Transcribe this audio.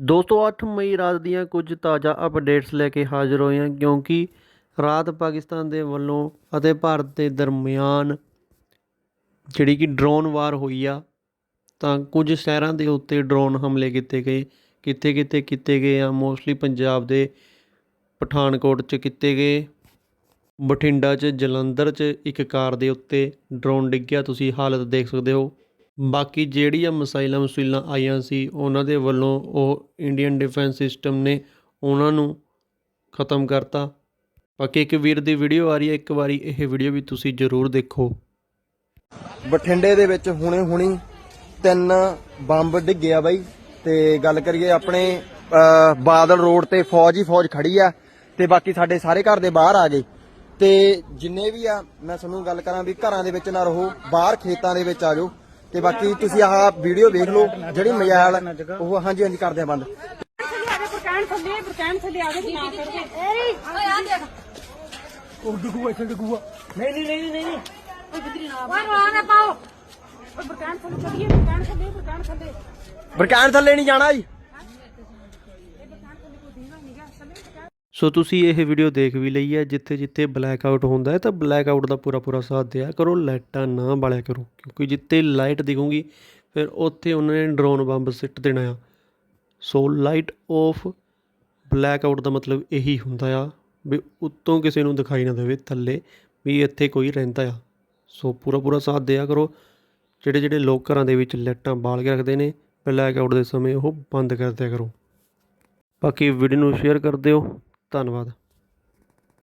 ਦੋਸਤੋ 8 ਮਈ ਰਾਤ ਦੀਆਂ ਕੁਝ ਤਾਜ਼ਾ ਅਪਡੇਟਸ ਲੈ ਕੇ ਹਾਜ਼ਰ ਹੋਏ ਹਾਂ, ਕਿਉਂਕਿ ਰਾਤ ਪਾਕਿਸਤਾਨ ਦੇ ਵੱਲੋਂ ਅਤੇ ਭਾਰਤ ਦੇ ਦਰਮਿਆਨ ਜਿਹੜੀ ਕਿ ਡਰੋਨ ਵਾਰ ਹੋਈ ਆ, ਤਾਂ ਕੁਝ ਸ਼ਹਿਰਾਂ ਦੇ ਉੱਤੇ ਡਰੋਨ ਹਮਲੇ ਕੀਤੇ ਗਏ। ਕਿੱਥੇ ਕਿੱਥੇ ਕੀਤੇ ਗਏ ਆ? ਮੋਸਟਲੀ ਪੰਜਾਬ ਦੇ ਪਠਾਨਕੋਟ 'ਚ ਕੀਤੇ ਗਏ। ਬਠਿੰਡਾ 'ਚ, ਜਲੰਧਰ 'ਚ ਇੱਕ ਕਾਰ ਦੇ ਉੱਤੇ ਡਰੋਨ ਡਿੱਗਿਆ। ਤੁਸੀਂ ਹਾਲਤ ਦੇਖ ਸਕਦੇ ਹੋ। ਬਾਕੀ ਜਿਹੜੀਆਂ ਮਿਸਾਈਲਾਂ ਮਸੂਈਲਾਂ ਆਈਆਂ ਸੀ, ਉਹਨਾਂ ਦੇ ਵੱਲੋਂ ਉਹ ਇੰਡੀਅਨ ਡਿਫੈਂਸ ਸਿਸਟਮ ਨੇ ਉਹਨਾਂ ਨੂੰ ਖਤਮ ਕਰਤਾ। ਬਾਕੀ ਇੱਕ ਵੀਰ ਦੀ ਵੀਡੀਓ ਆ ਰਹੀ ਹੈ, ਇੱਕ ਵਾਰੀ ਇਹ ਵੀਡੀਓ ਵੀ ਤੁਸੀਂ ਜ਼ਰੂਰ ਦੇਖੋ। ਬਠਿੰਡੇ ਦੇ ਵਿੱਚ ਹੁਣੇ ਹੁਣੀ ਤਿੰਨ ਬੰਬ ਡਿੱਗਿਆ ਬਾਈ ਤੇ ਗੱਲ ਕਰੀਏ ਆਪਣੇ ਬਾਦਲ ਰੋਡ ਤੇ ਫੌਜ ਹੀ ਫੌਜ ਖੜੀ ਆ ਤੇ ਬਾਕੀ ਸਾਡੇ ਸਾਰੇ ਘਰ ਦੇ ਬਾਹਰ ਆ ਗਏ। ਤੇ ਜਿੰਨੇ ਵੀ ਆ, ਮੈਂ ਤੁਹਾਨੂੰ ਗੱਲ ਕਰਾਂ ਵੀ ਘਰਾਂ ਦੇ ਵਿੱਚ ਨਾ ਰਹੋ, ਬਾਹਰ ਖੇਤਾਂ ਦੇ ਵਿੱਚ ਆ ਜਾਓ। ਤੇ ਬਾਕੀ ਤੁਸੀਂ ਆਹ ਵੀਡੀਓ ਵੇਖ ਲਓ ਜਿਹੜੀ ਮਜਾਲ ਉਹ ਹਾਂਜੀ ਹਾਂਜੀ ਕਰਦੇ ਆ ਬੰਦ। ਬਰਕਾਨ ਥੱਲੇ ਬਰਕਾਨ ਥੱਲੇ ਆ ਗਏ ਨਾ ਕਰਦੇ ਓਏ ਆ ਦੇਖ ਉਹ ਡੁੱਗੂਆ ਇੱਥੇ ਡੁੱਗੂਆ ਨਹੀਂ ਨਹੀਂ ਨਹੀਂ ਨਹੀਂ ਓਏ ਬਿਦਰੀ ਨਾ ਓਏ ਆ ਨਾ ਪਾਓ ਓਏ ਬਰਕਾਨ ਥੱਲੇ ਚੱਲੀਏ ਬਰਕਾਨ ਥੱਲੇ ਬਰਕਾਨ ਥੱਲੇ। ਬਰਕਾਨ ਥੱਲੇ ਨਹੀਂ ਜਾਣਾ ਜੀ। ਸੋ ਤੁਸੀਂ ਇਹ ਵੀਡੀਓ ਦੇਖ ਵੀ ਲਈ ਹੈ, ਜਿੱਥੇ ਜਿੱਥੇ ਬਲੈਕ ਆਊਟ ਹੁੰਦਾ ਹੈ, ਤਾਂ ਬਲੈਕ ਆਊਟ ਦਾ ਪੂਰਾ ਪੂਰਾ ਸਾਥ ਦਿਆ ਕਰੋ, ਲਾਈਟਾਂ ਨਾ ਬਾਲਿਆ ਕਰੋ, ਕਿਉਂਕਿ ਜਿੱਥੇ ਲਾਈਟ ਦਿਖੂਗੀ, ਫਿਰ ਉੱਥੇ ਉਹਨਾਂ ਨੇ ਡਰੋਨ ਬੰਬ ਸਿੱਟ ਦੇਣਾ ਆ। So light off blackout ਦਾ ਮਤਲਬ ਇਹੀ ਹੁੰਦਾ ਆ, ਵੀ ਉੱਤੋਂ ਕਿਸੇ ਨੂੰ ਦਿਖਾਈ ਨਾ ਦੇਵੇ ਥੱਲੇ, ਵੀ ਇੱਥੇ ਕੋਈ ਰਹਿੰਦਾ ਆ। ਸੋ ਪੂਰਾ ਪੂਰਾ ਸਾਥ ਦਿਆ ਕਰੋ, ਜਿਹੜੇ ਜਿਹੜੇ ਲੋਕ ਘਰਾਂ ਦੇ ਵਿੱਚ ਲਾਈਟਾਂ ਬਾਲ ਕੇ ਰੱਖਦੇ ਨੇ ਬਲੈਕ ਆਊਟ ਦੇ ਸਮੇਂ ਉਹ ਬੰਦ ਕਰ ਦਿਆ ਕਰੋ। ਬਾਕੀ ਵੀਡੀਓ ਨੂੰ ਸ਼ੇਅਰ ਕਰ ਦਿਓ। ਧੰਨਵਾਦ।